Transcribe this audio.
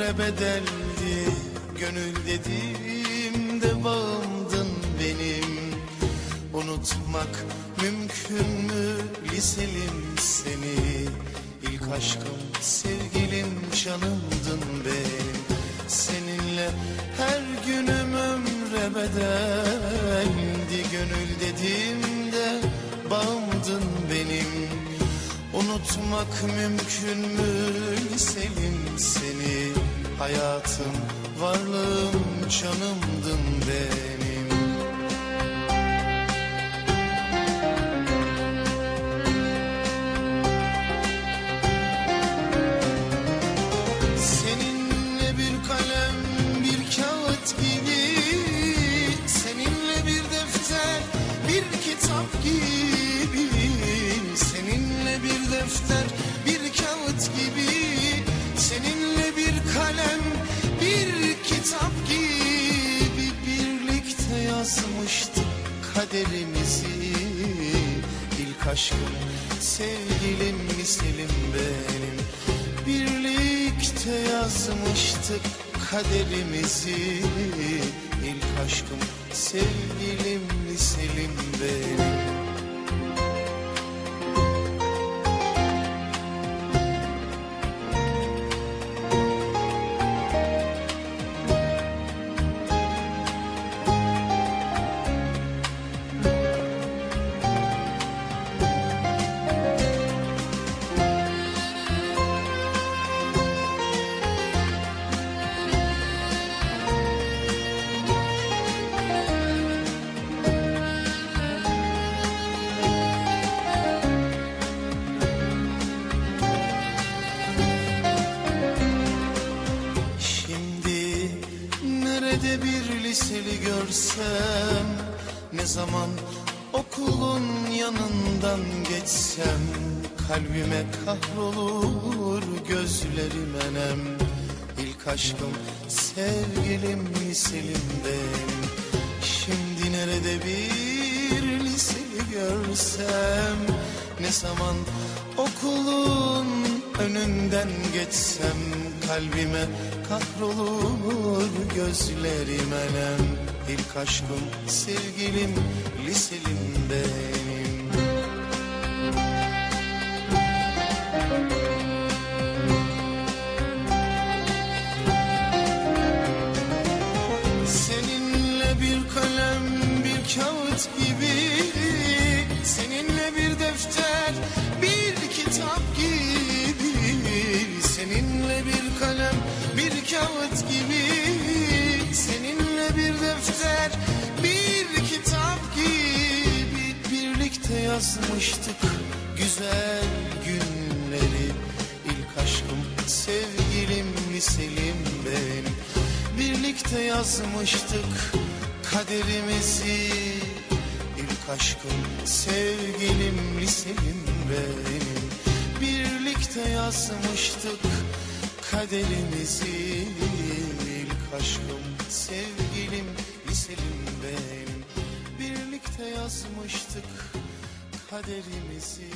bedeldi Gönül dediğimde bağımdın benim. Unutmak mümkün mü liselim seni? İlk aşkım sevgilim canımdın benim Seninle her günüm ömre bedeldi. Gönül dediğimde bağımdın benim. Unutmak mümkün mü liselim seni Hayatım, varlığım, canımdın benim. Seninle bir kalem, bir kağıt gibi. Seninle bir defter, bir kitap gibi. Seninle bir defter, aşkım, sevgilim, miselim benim. Birlikte yazmıştık kaderimizi. İlk aşkım sevgilim liselim benim görsem Ne zaman okulun yanından geçsem Kalbime kahrolur gözlerim enem. İlk aşkım sevgilim liselim benim. Şimdi nerede bir liseli görsem Ne zaman okulun önünden geçsem Kalbime kahrolur gözlerim elem İlk aşkım sevgilim liselim benim. Seninle bir kalem, bir kağıt gibi yazmıştık güzel günleri. İlk aşkım, sevgilim, liselim benim? Birlikte yazmıştık kaderimizi. İlk aşkım, sevgilim, liselim benim? Birlikte yazmıştık kaderimizi. İlk aşkım, sevgilim, liselim benim? Birlikte yazmıştık kaderimizi.